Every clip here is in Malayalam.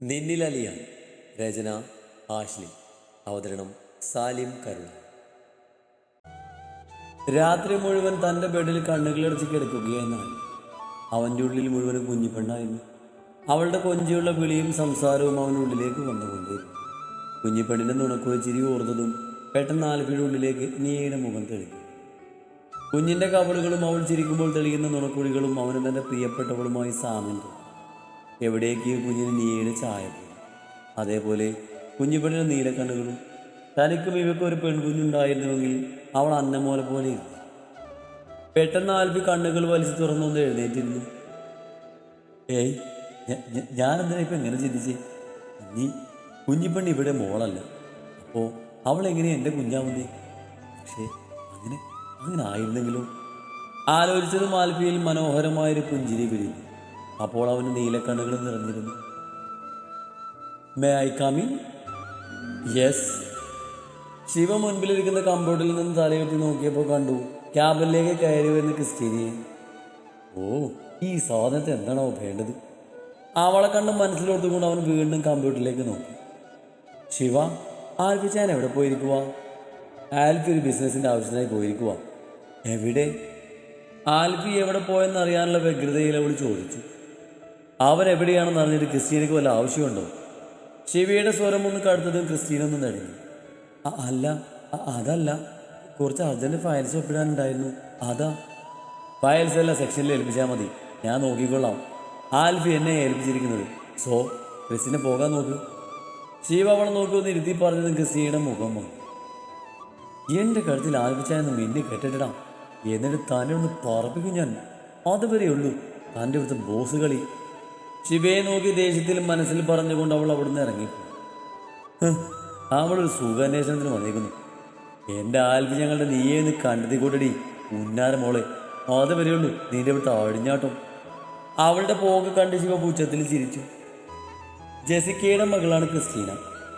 നിന്നിലലിയ രചന ആശ്ലി അവതരണം സാലിം കരുണ രാത്രി മുഴുവൻ തന്റെ ബെഡിൽ കണ്ണുകളടച്ച് കിടക്കുകയെന്നാണ് അവന്റെ ഉള്ളിൽ മുഴുവൻ കുഞ്ഞിപ്പെണ്ണായിരുന്നു. അവളുടെ കൊഞ്ചിയുള്ള വിളിയും സംസാരവും അവനുള്ളിലേക്ക് വന്നുകൊണ്ടിരുന്നു കുഞ്ഞിപ്പെണ്ണിന്റെ നുണക്കുഴി ചിരി ഓർത്തതും പെട്ടെന്ന് ആൽഫിയുടെ ഉള്ളിലേക്ക് നീയുടെ മുഖം തെളിഞ്ഞു. കുഞ്ഞിന്റെ കവളുകളും അവൾ ചിരിക്കുമ്പോൾ തെളിയുന്ന നുണക്കുഴികളും അവന് തന്റെ പ്രിയപ്പെട്ടവളുമായി സാമ്യം തോന്നി എവിടേക്ക് കുഞ്ഞിന് നീയുടെ ചായ പോയി? അതേപോലെ കുഞ്ഞുപെണ്ണിന് നീലക്കണ്ണുകളും തനിക്കും ഇവയ്ക്ക് ഒരു പെൺകുഞ്ഞുണ്ടായിരുന്നുവെങ്കിൽ അവൾ അന്നമോല പോലെ ഇരുന്നു പെട്ടെന്ന് ആൽബി കണ്ണുകൾ വലിച്ചു തുറന്നൊന്ന് എഴുന്നേറ്റിരുന്നു. ഏയ് ഞാനെന്തിനാ ഇപ്പം എങ്ങനെ ചിന്തിച്ചേ? നീ കുഞ്ഞിപ്പെണ്ണി ഇവിടെ മോളല്ല. അപ്പോൾ അവൾ എങ്ങനെ എന്റെ കുഞ്ഞാവുന്നേ? പക്ഷേ അങ്ങനെ അങ്ങനെ ആയിരുന്നെങ്കിലും? ആലോചിച്ചതും ആൽഫിയിൽ മനോഹരമായൊരു പുഞ്ചിരി വിരിഞ്ഞു. അപ്പോൾ അവന് നീലക്കണ്ണുകൾ നിറഞ്ഞിരുന്നു. May I come in yes Shiva മുൻപിലിരിക്കുന്ന കമ്പ്യൂട്ടറിൽ നിന്ന് തലയുറ്റി നോക്കിയപ്പോൾ കണ്ടു ക്യാബിനിലേക്ക് കയറി വരുന്ന ക്രിസ്റ്റീനിയെ ഓ ഈ സാധനത്തെ എന്താണോ വേണ്ടത്? അവളെ കണ്ട് മനസ്സിലോർത്തുകൊണ്ട് അവൻ വീണ്ടും കമ്പ്യൂട്ടറിലേക്ക് നോക്കി. ശിവ ആൽഫി ഞാൻ എവിടെ പോയിരിക്കുക ആൽഫി ഒരു ബിസിനസിന്റെ ആവശ്യത്തിനായി പോയിരിക്കുക എവിടെ? ആൽഫി എവിടെ പോയെന്ന് അറിയാനുള്ള വ്യഗ്രതയിൽ അവൾ ചോദിച്ചു. അവൻ എവിടെയാണെന്ന് അറിഞ്ഞിട്ട് ക്രിസ്റ്റീനയ്ക്ക് വല്ല ആവശ്യമുണ്ടോ? ശിവയുടെ സ്വരം ഒന്ന് കടുത്തതും ക്രിസ്റ്റീന ഒന്ന് നടുങ്ങി. ആ അല്ല. അതല്ല. കുറച്ച് അർജന്റ് ഫയൽസ് ഒപ്പിടാനുണ്ടായിരുന്നു. അതാ. ഫയൽസ് എല്ലാം സെക്ഷനിൽ ഏൽപ്പിച്ചാൽ മതി. ഞാൻ നോക്കിക്കൊള്ളാം. ആൽഫി എന്നെ ഏൽപ്പിച്ചിരിക്കുന്നത്. സോ ക്രിസ്റ്റീനെ പോകാൻ നോക്കൂ. ശിവ അവളെ നോക്കി ഒന്ന് ഇരുത്തി പറഞ്ഞതും ക്രിസ്റ്റീനയുടെ മുഖം വന്നു എന്റെ കഴുത്തിൽ ആൽപ്പിച്ചായെന്ന് മിന്നി കെട്ടിട്ടിടാം. എന്നിട്ട് തന്നെ ഒന്ന് പറപ്പിക്കും ഞാൻ. അതുവരെയുള്ളൂ. തന്റെ ഇവിടുത്തെ ബോസ് കളി. ശിവയെ നോക്കി ദേഷ്യത്തിൽ മനസ്സിൽ പറഞ്ഞുകൊണ്ട് അവൾ അവിടുന്ന് ഇറങ്ങി. അവളൊരു സുഖാന്വേഷണത്തിന് വന്നേക്കുന്നു. എന്റെ ആൽബി ഞങ്ങളുടെ നീയെ ഒന്ന് കണ്ടെത്തി കൂട്ടടി ഉന്നാര മോളെ. അത് വരെയുള്ളൂ നിന്റെ ഇവിടുത്തെ അഴിഞ്ഞാട്ടം അവളുടെ പോക്ക് കണ്ട് ശിവ പൂച്ചത്തിൽ ചിരിച്ചു. ജെസിക്കയുടെ മകളാണ് ക്രിസ്റ്റീന.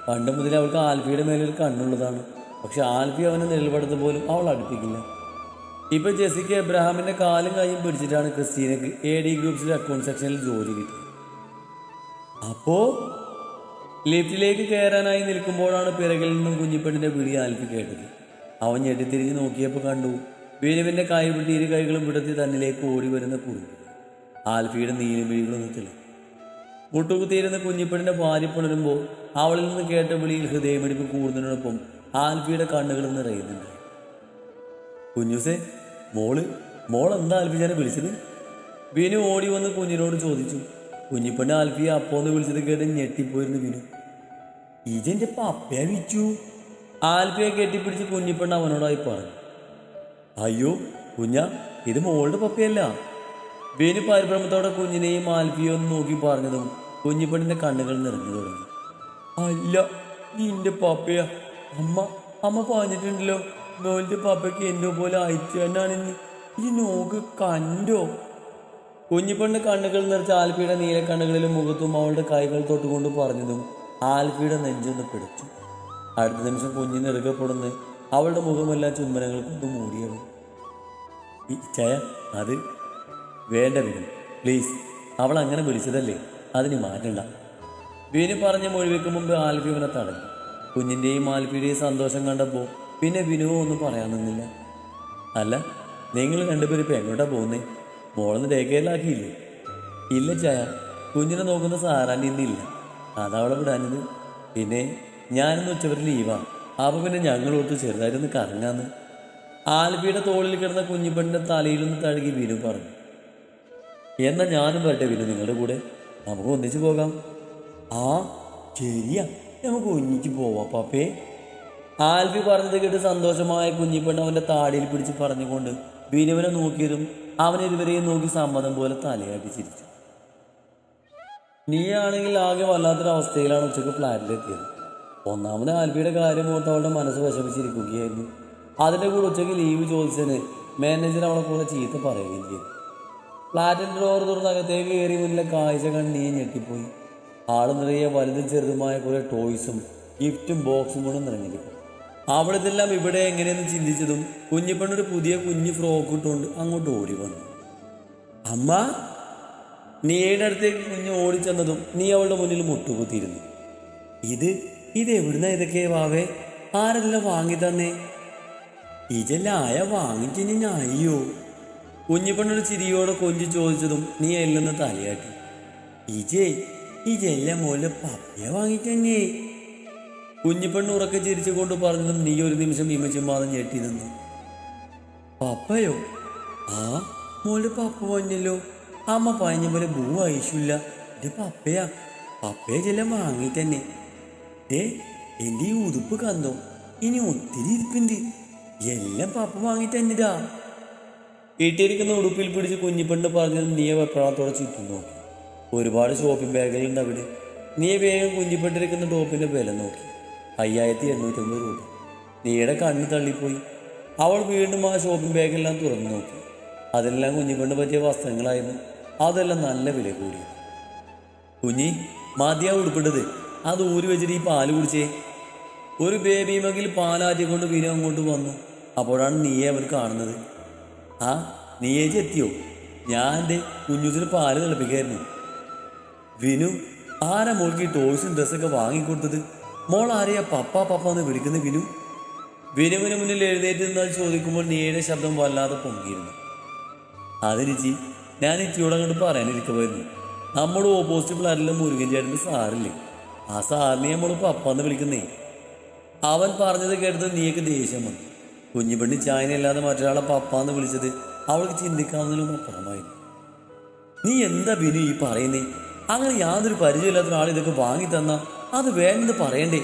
പണ്ട് മുതൽ അവൾക്ക് ആൽഫിയുടെ മേലൊരു കണ്ണുള്ളതാണ്. പക്ഷെ ആൽഫി അവനെ നിലപെടുത്ത പോലും അവൾ അടുപ്പിക്കില്ല. ഇപ്പൊ ജെസിക്ക എബ്രഹാമിന്റെ കാലും കൈയും പിടിച്ചിട്ടാണ് ക്രിസ്റ്റീനക്ക് എ ഡി ഗ്രൂപ്പ്സിലെ അക്കൗണ്ട് സെക്ഷനിൽ ജോലി കിട്ടിയത്. അപ്പോ ലിഫ്റ്റിലേക്ക് കയറാനായി നിൽക്കുമ്പോഴാണ് പിറകിൽ നിന്നും കുഞ്ഞിപ്പെണ്ണിന്റെ പിടി ആൽഫി കേട്ടത്. അവൻ ഞെട്ടിത്തിരിഞ്ഞ് നോക്കിയപ്പോൾ കണ്ടു വീരവിന്റെ കൈ വിട്ട് ഇരു കൈകളും വിടത്തി തന്നിലേക്ക് ഓടി വരുന്ന കുറുമ്പ് ആൽഫിയുടെ നീലും വിഴികളൊന്നും തെളിഞ്ഞു മുട്ടുകുത്തിയിരുന്ന കുഞ്ഞിപ്പെണ്ണിന്റെ ഭാര്യ പുണരുമ്പോൾ അവളിൽ നിന്ന് കേട്ട വിളിയിൽ ഹൃദയമിടിപ്പ് കൂടുന്നതിനൊപ്പം ആൽഫിയുടെ കണ്ണുകൾ നിറയുന്നുണ്ട്. കുഞ്ഞുസേ മോൾ മോൾ എന്താ ആൽഫിജാനെ വിളിച്ചത്? ബിനു ഓടി വന്ന് കുഞ്ഞിനോട് ചോദിച്ചു. കുഞ്ഞിപ്പെണ്ണ് ആൽഫിയെ അപ്പോന്ന് വിളിച്ചത് കേട്ട് ഞെട്ടിപ്പോയിരുന്നു വിനു. ഇജെന്റെ പപ്പയെ വിച്ചു ആൽഫിയെ കെട്ടിപ്പിടിച്ച് കുഞ്ഞിപ്പണ്ണ അവനോടായി പറഞ്ഞു. അയ്യോ കുഞ്ഞ ഇത് മോളുടെ പപ്പയല്ല. വിനു പരിഭ്രമത്തോടെ കുഞ്ഞിനെയും ആൽഫിയും നോക്കി പറഞ്ഞതും കുഞ്ഞിപ്പണ്ണിന്റെ കണ്ണുകൾ നിറഞ്ഞു തുടങ്ങി. അല്ല നിന്റെ പപ്പയാ. അമ്മ അമ്മ പറഞ്ഞിട്ടുണ്ടല്ലോ നോലിന്റെ പപ്പയ്ക്ക് എന്തോ പോലെ അയച്ചു എന്നാണ് ഈ നോക്ക് കണ്ടോ? കുഞ്ഞിപ്പെണ്ണ് കണ്ണുകൾ നിറച്ച് ആൽഫിയുടെ നീലക്കണ്ണുകളിലും മുഖത്തും അവളുടെ കൈകൾ തൊട്ടുകൊണ്ട് പറഞ്ഞതും ആൽഫിയുടെ നെഞ്ചൊന്ന് പിടിച്ചു. അടുത്ത നിമിഷം കുഞ്ഞിന് ഇറുകപ്പെടുന്ന് അവളുടെ മുഖമെല്ലാം ചുംബനങ്ങൾ കൊണ്ട് മൂടിയത്. ചയ അത് വേണ്ട വിനു. പ്ലീസ് അവൾ അങ്ങനെ വിളിച്ചതല്ലേ? അതിന് മാറ്റണ്ട. വിനു പറഞ്ഞ മൊഴിവെക്കും മുമ്പ് ആൽഫി അവനെ തടഞ്ഞു. കുഞ്ഞിന്റെയും ആൽഫിയുടെയും സന്തോഷം കണ്ടപ്പോൾ പിന്നെ വിനുവോ ഒന്നും പറയാൻ നിന്നില്ല. അല്ല നിങ്ങൾ രണ്ടുപേരും ഇപ്പം എങ്ങോട്ടാണ് പോകുന്നേ? മോളൊന്ന് രേഖയിലാക്കിയില്ലേ? ഇല്ല ചായ കുഞ്ഞിനെ നോക്കുന്ന സാറാന്റെ ഇന്നില്ല അതവളെ വിടാഞ്ഞത്. പിന്നെ ഞാനിന്ന് ഉച്ചവരെ ലീവാ. അപ്പോൾ പിന്നെ ഞങ്ങളോട്ട് ചെറുതായിട്ടൊന്ന് കറങ്ങാന്ന്. ആൽബിയുടെ തോളിൽ കിടന്ന കുഞ്ഞിപ്പെണ്ണിന്റെ തലയിലൊന്ന് തഴുകി വിനു പറഞ്ഞു. എന്നാ ഞാനും വരട്ടെ വിനു നിങ്ങളുടെ കൂടെ. നമുക്ക് ഒന്നിച്ചു പോകാം. ആ ശരിയാ. നമുക്ക് ഒന്നിച്ചു പോവാം പാപ്പേ. ആൽബി പറഞ്ഞത് കേട്ട് സന്തോഷമായ കുഞ്ഞിപ്പെണ്ണ് അവന്റെ താടിയിൽ പിടിച്ച് പറഞ്ഞുകൊണ്ട് ബിനുവിനെ നോക്കിയതും അവൻ ഇരുവരെയും നോക്കി സമ്മതം പോലെ തലയാട്ടി ചിരിച്ചു. നീയാണെങ്കിൽ ആകെ വല്ലാത്തൊരു അവസ്ഥയിലാണ് ഉച്ചയ്ക്ക് ഫ്ലാറ്റിലെത്തിയത്. ഒന്നാമത് ആൽബിയുടെ കാര്യം ഓർത്ത് അവളുടെ മനസ്സ് വിഷമിച്ചിരിക്കുകയായിരുന്നു. അതിന്റെ കൂടെ ഉച്ചയ്ക്ക് ലീവ് ചോദിച്ചതിന് മാനേജർ അവളെ കൂടെ ചീത്ത പറയുകയും ചെയ്തു. ഫ്ലാറ്റിന്റെ ഡോർ തുറന്ന് അകത്തേക്ക് കയറി മുന്നിലെ കാഴ്ച കണ്ട് നീ ഞെട്ടിപ്പോയി. ആൾ നിറയെ വലുതും ചെറുതുമായ കുറേ ടോയ്സും ഗിഫ്റ്റും ബോക്സും കൂടെ നിറഞ്ഞിരിക്കും അവിടെ എല്ലാം ഇവിടെ എങ്ങനെയെന്ന് ചിന്തിച്ചതും കുഞ്ഞിപ്പണ്ണൊരു പുതിയ കുഞ്ഞു ഫ്രോക്ക് ഇട്ടുകൊണ്ട് അങ്ങോട്ട് ഓടി വന്നു. അമ്മ നീയുടെ അടുത്തേക്ക് കുഞ്ഞ് ഓടിച്ചെന്നതും നീ അവളുടെ മുന്നിൽ മുട്ടുകുത്തിയിരുന്നു. ഇത് ഇത് എവിടുന്ന ഇതൊക്കെ വാവേ? ആരെല്ലാം വാങ്ങി തന്നേ? ഇതെല്ലായ വാങ്ങിച്ചിനി ഞായോ കുഞ്ഞിപ്പണ്ണൊരു ചിരിയോടെ കൊഞ്ചി ചോദിച്ചതും നീ എല്ലെന്ന് തലയാട്ടി. ഇജേ ഇജെല്ലാം മോലെ പപ്പയെ വാങ്ങിത്തന്നെ കുഞ്ഞിപ്പെണ്ണ് ഉറക്കെ ചിരിച്ചുകൊണ്ട് പറഞ്ഞതും നീ ഒരു നിമിഷം ഇമച്ചുമാതെ ഞെട്ടി നിന്നു. പപ്പയോ? ആ മോളുടെ പപ്പ പറഞ്ഞല്ലോ അമ്മ പറഞ്ഞ പോലെ ഭൂ ആയിഷില്ല ഇത് പപ്പയാ. പപ്പയെ ചില വാങ്ങി തന്നെ ദേ എന്റെ ഈ ഉടുപ്പ് കന്നോ ഇനി ഒത്തിരി ഇരിപ്പുണ്ട്. എല്ലാം പപ്പ വാങ്ങി തന്നെടാ ഇട്ടിരിക്കുന്ന ഉടുപ്പിൽ പിടിച്ച് കുഞ്ഞിപ്പെണ്ണ് പറഞ്ഞത് നീ വെപ്രാളത്തോടെ ചുറ്റും നോക്കി. ഒരുപാട് ഷോപ്പിംഗ് ബാഗുകളുണ്ട് അവിടെ. നീ വേഗം കുഞ്ഞിപ്പെട്ടിരിക്കുന്ന ടോപ്പിന്റെ വില നോക്കി. അയ്യായിരത്തി എണ്ണൂറ്റമ്പത് രൂപ. നീയുടെ കണ്ണ് തള്ളിപ്പോയി. അവൾ വീണ്ടും ആ ഷോപ്പിംഗ് ബാഗെല്ലാം തുറന്നു നോക്കി. അതെല്ലാം കുഞ്ഞിപ്പെണ്ണ് പറ്റിയ വസ്ത്രങ്ങളായിരുന്നു. അതെല്ലാം നല്ല വില കൂടി കുഞ്ഞി മതിയാ ഉടുപ്പിട്ടത്. അത് ഊരി വെച്ചിട്ട് ഈ പാൽ കുടിച്ചേ. ഒരു ബേബി മകിൽ പാലാറ്റിക്കൊണ്ട് വിനു അങ്ങോട്ട് വന്നു. അപ്പോഴാണ് നീയെ അവർ കാണുന്നത്. ആ നീയേച്ചി എത്തിയോ? ഞാൻ എന്റെ കുഞ്ഞുസിന് പാൽ തിളപ്പിക്കായിരുന്നു. വിനു ആരാ മോൾക്ക് ഈ ടോയ്സും ഡ്രസ്സൊക്കെ വാങ്ങിക്കൊടുത്തത്? മോൾ ആരെയാ പപ്പ പപ്പ എന്ന് വിളിക്കുന്ന വിനു വിനുവിന് മുന്നിൽ എഴുന്നേറ്റ് നിന്നാൽ ചോദിക്കുമ്പോൾ നീയുടെ ശബ്ദം വല്ലാതെ പൊങ്ങിയിരുന്നു. അതിനിച്ചി ഞാൻ ഇച്ചിയോട് അങ്ങോട്ട് പറയാനിരിക്കുമായിരുന്നു നമ്മുടെ ഓപ്പോസിറ്റ് ഫ്ലാറ്റിലെ മുരുകൻ ചേട്ടന്റെ സാറില്ലേ? ആ സാറിനെ നമ്മൾ പപ്പ എന്ന് വിളിക്കുന്നേ. അവൻ പറഞ്ഞത് കേട്ടത് നീക്ക് ദേഷ്യം വന്നു. കുഞ്ഞുപെണ്ണി ചായനല്ലാതെ മറ്റൊരാളെ പപ്പ എന്ന് വിളിച്ചത് അവൾക്ക് ചിന്തിക്കാവുന്നതിലും അപ്പുറമായിരുന്നു. നീ എന്താ വിനു ഈ പറയുന്നേ? അങ്ങനെ യാതൊരു പരിചയമില്ലാത്ത ഒരാൾ ഇതൊക്കെ വാങ്ങി തന്ന അത് വേണ്ടെന്ന് പറയണ്ടേ?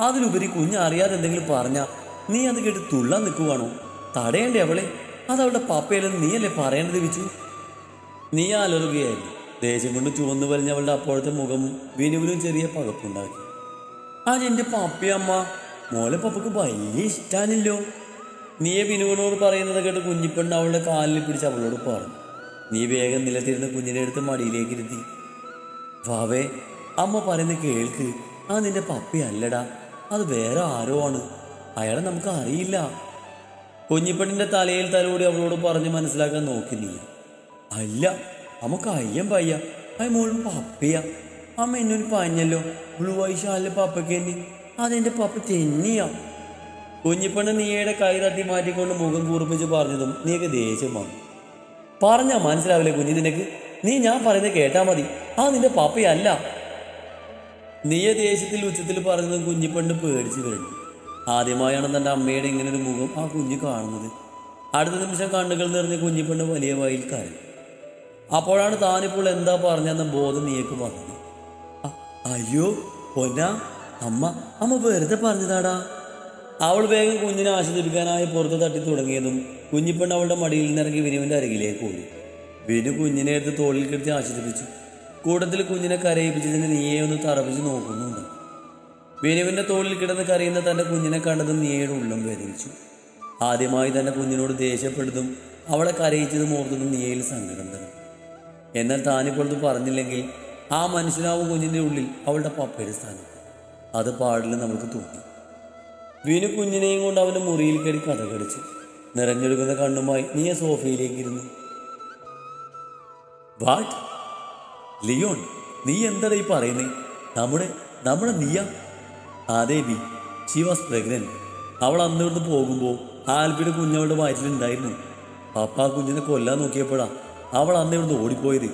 അതിലുപരി കുഞ്ഞ് അറിയാതെ എന്തെങ്കിലും പറഞ്ഞാ നീ അത് കേട്ട് തുള്ളാൻ നിൽക്കുവാണോ? തടയണ്ടേ അവളെ? അത് അവളുടെ പപ്പയല്ലെന്ന് നീയല്ലേ പറയേണ്ടത് വെച്ചു നീ അലറുകയായിരുന്നു. ദേഷ്യം കൊണ്ട് ചുവന്നു വലിഞ്ഞ അവളുടെ അപ്പോഴത്തെ മുഖം വിനുവിനും ചെറിയ പകപ്പുണ്ടാക്കി അതെന്റെ പപ്പയമ്മ. മോലെ പപ്പക്ക് വലിയ ഇഷ്ടാനല്ലോ. നീയെ വിനുവിനോട് പറയുന്നത് കേട്ട് കുഞ്ഞിപ്പെണ്ണ് അവളുടെ കാലിൽ പിടിച്ച് അവളോട് പറഞ്ഞു. നീ വേഗം നിലത്തിരുന്ന് കുഞ്ഞിനെ എടുത്ത് മടിയിലേക്ക് ഇരുത്തി. വാവേ അമ്മ പറയുന്നത് കേൾക്ക്. ആ നിന്റെ പപ്പയല്ലടാ അത് വേറെ ആരോ ആണ്. അയാളെ നമുക്ക് അറിയില്ല. കുഞ്ഞിപ്പെണ്ണിന്റെ തലയിൽ തലോടി അവളോട് പറഞ്ഞ് മനസ്സിലാക്കാൻ നോക്കി നീ അല്ല നമുക്ക് അയ്യം പയ്യ. അയ മോളും പപ്പയ. അമ്മ എന്നൊരു പറഞ്ഞല്ലോ ഷാലിലെ പപ്പയ്ക്ക് തന്നെ. അതെന്റെ പപ്പ തന്നെയാ. കുഞ്ഞിപ്പെണ്ണ് നീയുടെ കൈ തട്ടി മാറ്റിക്കൊണ്ട് മുഖം കൂർപ്പിച്ച് പറഞ്ഞതും നീക്ക് ദേഷ്യം വന്നു. പറഞ്ഞാ മനസ്സിലാവില്ലേ കുഞ്ഞി നിനക്ക്? നീ ഞാൻ പറയുന്നത് കേട്ടാ മതി. ആ നിന്റെ പപ്പയല്ല. നീയ ദേഷ്യത്തിൽ ഉച്ചത്തിൽ പറഞ്ഞത് കുഞ്ഞിപ്പണ്ട് പേടിച്ചു കഴിഞ്ഞു ആദ്യമായാണ് തന്റെ അമ്മയുടെ ഒരു മുഖം ആ കുഞ്ഞ് കാണുന്നത്. അടുത്ത നിമിഷം കണ്ണുകൾ നിറഞ്ഞ കുഞ്ഞിപ്പണ്ട് വലിയ വായിൽ കരഞ്ഞു. അപ്പോഴാണ് താനിപ്പോൾ എന്താ പറഞ്ഞെന്ന ബോധം നീയക്ക് വന്നത്. അയ്യോ പൊന്ന അമ്മ അമ്മ വെറുതെ പറഞ്ഞതാടാ. അവൾ വേഗം കുഞ്ഞിനെ ആശ്വസിപ്പിക്കാനായി പുറത്ത് തട്ടി തുടങ്ങിയതും കുഞ്ഞിപ്പെണ്ണ് അവളുടെ മടിയിൽ നിന്നിറങ്ങി വിനുവിന്റെ അരികിലേക്ക് ഓടി. വിനു കുഞ്ഞിനെ എടുത്ത് തോളിൽ കിടത്തി ആശ്വസിപ്പിച്ചു. കൂട്ടത്തിൽ കുഞ്ഞിനെ കരയിപ്പിച്ചതിന് നീയെ ഒന്ന് തറപ്പിച്ച് നോക്കുന്നുണ്ട്. വിനുവിന്റെ തോളിൽ കിടന്ന് കരയുന്ന തന്റെ കുഞ്ഞിനെ കണ്ടതും നീയുടെ ഉള്ളം വേദനിച്ചു. ആദ്യമായി തന്റെ കുഞ്ഞിനോട് ദേഷ്യപ്പെടുന്നതും അവളെ കരയിച്ചതും ഓർത്തതും നീയയിൽ സങ്കടം തരും. എന്നാൽ താനിപ്പോഴത് പറഞ്ഞില്ലെങ്കിൽ ആ മനുഷ്യനാവും കുഞ്ഞിന്റെ ഉള്ളിൽ അവളുടെ പപ്പയുടെ സ്ഥാനം അത് പാടില്ല നമുക്ക് തോന്നി. വിനു കുഞ്ഞിനെയും കൊണ്ട് അവന്റെ മുറിയിൽ കയറി കഥ കടിച്ചു നിറഞ്ഞൊഴുകുന്ന കണ്ണുമായി നീയ സോഫയിലേക്ക് ഇരുന്നു. വാട്ട്? ലിയോൺ നീ എന്താടാ ഈ പറയുന്നേ? നമ്മുടെ നമ്മുടെ നീയ. അതെ ബി ഷി വാസ് പ്രഗ്നന്റ് അവൾ അന്ന് ഇവിടുന്ന് പോകുമ്പോൾ ആൽബിയുടെ കുഞ്ഞവളുടെ വയറ്റിലുണ്ടായിരുന്നു പപ്പ കുഞ്ഞിനെ കൊല്ലാൻ നോക്കിയപ്പോഴാ അവൾ അന്ന് ഇവിടുന്ന് ഓടിപ്പോയത്.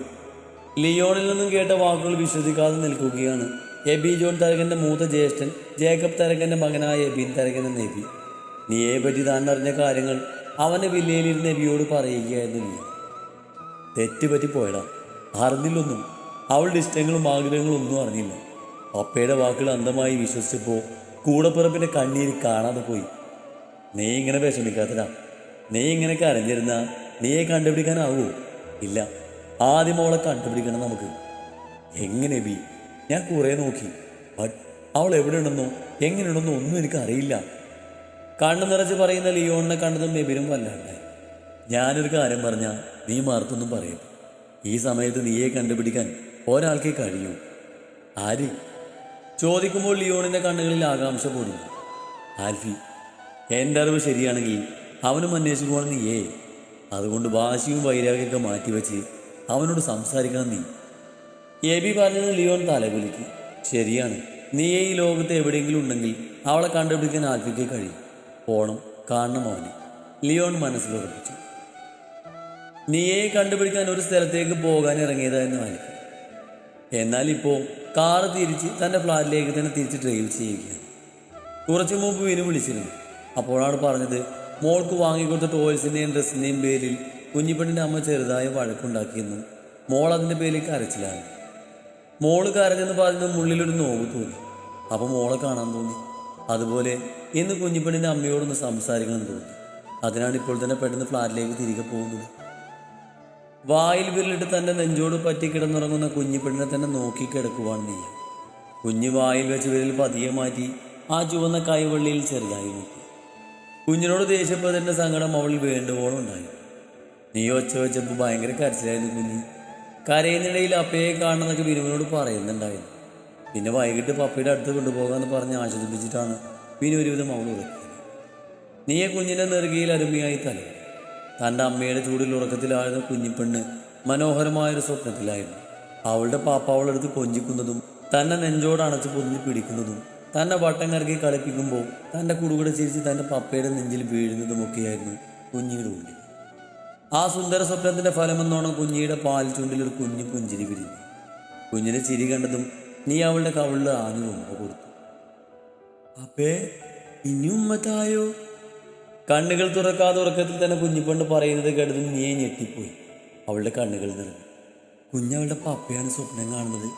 ലിയോണിൽ നിന്നും കേട്ട വാക്കുകൾ വിശ്വസിക്കാതെ നിൽക്കുകയാണ്. എബി ജോൺ തരകന്റെ മൂത്ത ജ്യേഷ്ഠൻ ജേക്കബ് തരകന്റെ മകനായ എബിൻ തരകൻ എന്ന എബി. നീയെ പറ്റി താൻ അറിഞ്ഞ കാര്യങ്ങൾ അവന്റെ വില്ലയിലിരുന്ന് എബിയോട് പറയുകയായിരുന്നു നീ തെറ്റുപറ്റി പോയടാ അറിഞ്ഞില്ലൊന്നും. അവളുടെ ഇഷ്ടങ്ങളും ആഗ്രഹങ്ങളും ഒന്നും അറിഞ്ഞില്ല. അപ്പയുടെ വാക്കുകൾ അന്ധമായി വിശ്വസിച്ചപ്പോൾ കൂടപ്പിറപ്പിന്റെ കണ്ണീര് കാണാതെ പോയി. നീ ഇങ്ങനെ വിഷമിക്കാത്തടാ നീ ഇങ്ങനെ കരഞ്ഞിരുന്ന നീയെ കണ്ടുപിടിക്കാനാവോ? ഇല്ല. ആദ്യം അവളെ കണ്ടുപിടിക്കണം നമുക്ക്. എങ്ങനെ ബി? ഞാൻ കുറേ നോക്കി. ബട്ട് അവൾ എവിടെ ഉണ്ടെന്നോ എങ്ങനെയുണ്ടെന്നോ ഒന്നും എനിക്ക് അറിയില്ല. കണ്ണു നിറച്ച് പറയുന്ന ലിയോണിനെ കണ്ടതും ബെബിനും വല്ലാണ്ട് ഞാനൊരു കാര്യം പറഞ്ഞാൽ നീ മറുത്തൊന്നും പറയും ഈ സമയത്ത് നീയെ കണ്ടുപിടിക്കാൻ ഒരാൾക്കേ കഴിയൂ. ആര്? ചോദിക്കുമ്പോൾ ലിയോണിന്റെ കണ്ണുകളിൽ ആകാംക്ഷ പൊടിഞ്ഞു ആൽഫി എന്റെ അറിവ് ശരിയാണെങ്കിൽ അവനും അന്വേഷിച്ചു പോകണം നീയേ. അതുകൊണ്ട് വാശിയും വൈരാഗ്യമൊക്കെ മാറ്റിവെച്ച് അവനോട് സംസാരിക്കണം നീ. എ ബി പറഞ്ഞത് ലിയോൺ തലകുലുക്കി. ശരിയാണ്. നീ ഈ ലോകത്ത് എവിടെയെങ്കിലും ഉണ്ടെങ്കിൽ അവളെ കണ്ടുപിടിക്കാൻ ആൽഫിക്ക് കഴിയും. പോണം കാണണം അവന്. ലിയോൺ മനസ്സിലുറപ്പിച്ചു നീയെ കണ്ടുപിടിക്കാൻ ഒരു സ്ഥലത്തേക്ക് പോകാൻ ഇറങ്ങിയതായിരുന്നു ആൽഫി. എന്നാൽ ഇപ്പോൾ കാറ് തിരിച്ച് തന്റെ ഫ്ലാറ്റിലേക്ക് തന്നെ തിരിച്ച് ഡ്രൈവ് ചെയ്യുകയാണ്. കുറച്ച് മുമ്പ് വിനു വിളിച്ചിരുന്നു. അപ്പോഴാണ് പറഞ്ഞത് മോൾക്ക് വാങ്ങിക്കൊടുത്ത ടോയ്സിന്റെയും ഡ്രസ്സിന്റെയും പേരിൽ കുഞ്ഞിപ്പെണ്ണിന്റെ അമ്മ ചെറുതായ വഴക്കുണ്ടാക്കിയെന്നും മോൾ അതിന്റെ പേരിൽ കരച്ചിലാണ് മോൾ കരഞ്ഞെന്ന് പറയുന്ന മുള്ളിലൊരു നോവ് തോന്നി. അപ്പോൾ മോളെ കാണാൻ തോന്നി. അതുപോലെ ഇന്ന് കുഞ്ഞിപ്പെണ്ണിന്റെ അമ്മയോടൊന്ന് സംസാരിക്കണം തോന്നി. അതിനാണ് ഇപ്പോൾ തന്നെ പെട്ടെന്ന് ഫ്ലാറ്റിലേക്ക് തിരികെ പോകുന്നത്. വായിൽ വിരലിട്ട് തന്റെ നെഞ്ചോട് പറ്റി കിടന്നുറങ്ങുന്ന കുഞ്ഞിപ്പെണ്ണിനെ തന്നെ നോക്കി കിടക്കുവാൻ നീ. കുഞ്ഞ് വായിൽ വെച്ച് വിരൽ പതിയെ മാറ്റി ആ ചുവന്ന കൈവള്ളിയിൽ ചെറുതായി നോക്കി കുഞ്ഞിനോട് ദേഷ്യപ്പെട്ടതിന്റെ സങ്കടം അവൾ വേണ്ടുവോളം ഉണ്ടായി നീ ഒച്ച വെച്ചപ്പോൾ ഭയങ്കര കരച്ചിലായിരുന്നു കുഞ്ഞ്. കരയുന്നിടയിൽ അപ്പയെ കാണണമെന്നൊക്കെ വിനുവിനോട് പറയുന്നുണ്ടായിരുന്നു പിന്നെ വൈകിട്ട് പപ്പയുടെ അടുത്ത് കൊണ്ടുപോകാമെന്ന് പറഞ്ഞ് ആശ്വസിപ്പിച്ചിട്ടാണ് വിനു ഒരുവിധം അവൾ ഉറക്കിയത്. നീയെ കുഞ്ഞിന്റെ നെറുകയിൽ അരുമയായി തല തന്റെ അമ്മയുടെ ചൂടിൽ ഉറക്കത്തിലായിരുന്ന കുഞ്ഞിപ്പെണ്ണ് മനോഹരമായൊരു സ്വപ്നത്തിലായിരുന്നു. അവളുടെ പാപ്പ അവളെടുത്ത് കൊഞ്ചിക്കുന്നതും തന്നെ നെഞ്ചോട് അണച്ച് പൊതിഞ്ഞ് പിടിക്കുന്നതും തന്നെ വട്ടം കറക്കി കളിപ്പിക്കുമ്പോൾ തന്റെ കുടുകൂടെ ചിരിച്ച് തന്റെ പപ്പയുടെ നെഞ്ചിൽ വീഴുന്നതുമൊക്കെയായിരുന്നു കുഞ്ഞിയുടെ ഉള്ളിൽ ആ സുന്ദര സ്വപ്നത്തിന്റെ ഫലമെന്നോണം കുഞ്ഞിയുടെ പാൽ ചൂണ്ടിൽ ഒരു കുഞ്ഞു പുഞ്ചിരി വിരിഞ്ഞു. കുഞ്ഞിനെ ചിരി കണ്ടതും നീ അവളുടെ കവിളിൽ ആഞ്ഞു കൊടുത്തു. അപ്പേ ഇനി ഉമ്മത്തായോ കണ്ണുകൾ തുറക്കാതെ ഉറക്കത്തിൽ തന്നെ കുഞ്ഞിപ്പണ്ട് പറയുന്നത് കേട്ടതും നീയെ ഞെട്ടിപ്പോയി. അവളുടെ കണ്ണുകൾ നിറഞ്ഞു. കുഞ്ഞവളുടെ പപ്പയാണ് സ്വപ്നം കാണുന്നത്.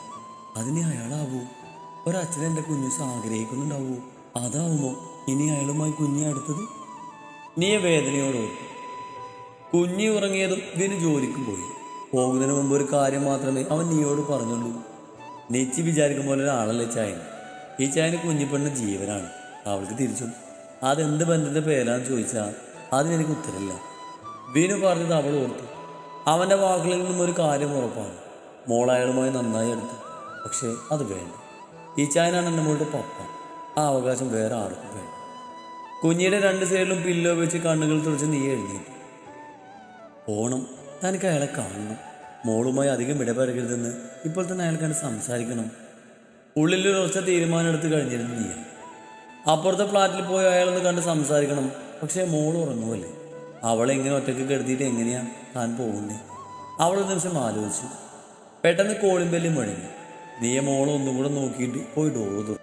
അതിന് അയാളാവൂ? ഒരച്ഛൻ എന്റെ കുഞ്ഞുസ് ആഗ്രഹിക്കുന്നുണ്ടാവൂ? അതാവുമോ? ഇനി അയാളുമായി കുഞ്ഞെ അടുത്തത്? നീയെ വേദനയോട് കുഞ്ഞി ഉറങ്ങിയതും ഇതിന് ജോലിക്ക് പോയി. പോകുന്നതിന് മുമ്പ് ഒരു കാര്യം മാത്രമേ അവൻ നീയോട് പറഞ്ഞുള്ളൂ. നെച്ചി വിചാരിക്കും പോലെ ഒരാളല്ലേ ചായൻ. ഈ ചായന് കുഞ്ഞിപ്പണ്ണ ജീവനാണ്. അവൾക്ക് തിരിച്ചും അതെന്ത് ബന്ധത്തിന്റെ പേരാന്ന് ചോദിച്ചാൽ അതിനെനിക്ക് ഉത്തരമില്ല. വീനു പറഞ്ഞത് അവൾ ഓർത്തു. അവന്റെ വാക്കുകളിൽ നിന്നും ഒരു കാര്യം ഉറപ്പാണ്. മോളയാളുമായി നന്നായി എടുത്തു പക്ഷേ അത് വേണ്ട. ഈ ചായനാണ് എന്റെ മോളുടെ പപ്പ. ആ അവകാശം വേറെ ആർക്കും വേണ്ട. കുഞ്ഞിയുടെ രണ്ട് സൈഡിലും പില്ലോ വെച്ച് കണ്ണുകൾ തുറച്ച് നീ എഴുന്നേറ്റു. ഓണം തനിക്ക് അയാളെ കാണണം. മോളുമായി അധികം ഇടപെടരുതെന്ന് ഇപ്പോൾ തന്നെ അയാൾക്കാണ് സംസാരിക്കണം. ഉള്ളിൽ ഉറച്ച തീരുമാനം എടുത്ത് കഴിഞ്ഞിരുന്നു നീ അപ്പുറത്തെ ഫ്ലാറ്റിൽ പോയി അയാളൊന്ന് കണ്ട് സംസാരിക്കണം. പക്ഷേ മോൾ ഉറങ്ങുമല്ലേ അവളെ ഇങ്ങനെ ഒറ്റയ്ക്ക് കെടുത്തിയിട്ട് എങ്ങനെയാ താൻ പോകുന്നേ? അവൾ ഒരു നിമിഷം ആലോചിച്ചു. പെട്ടെന്ന് കോളിംബെല്ലും മുഴങ്ങി നീയെ മോളെ ഒന്നും കൂടെ നോക്കിയിട്ട് പോയി ഡോർ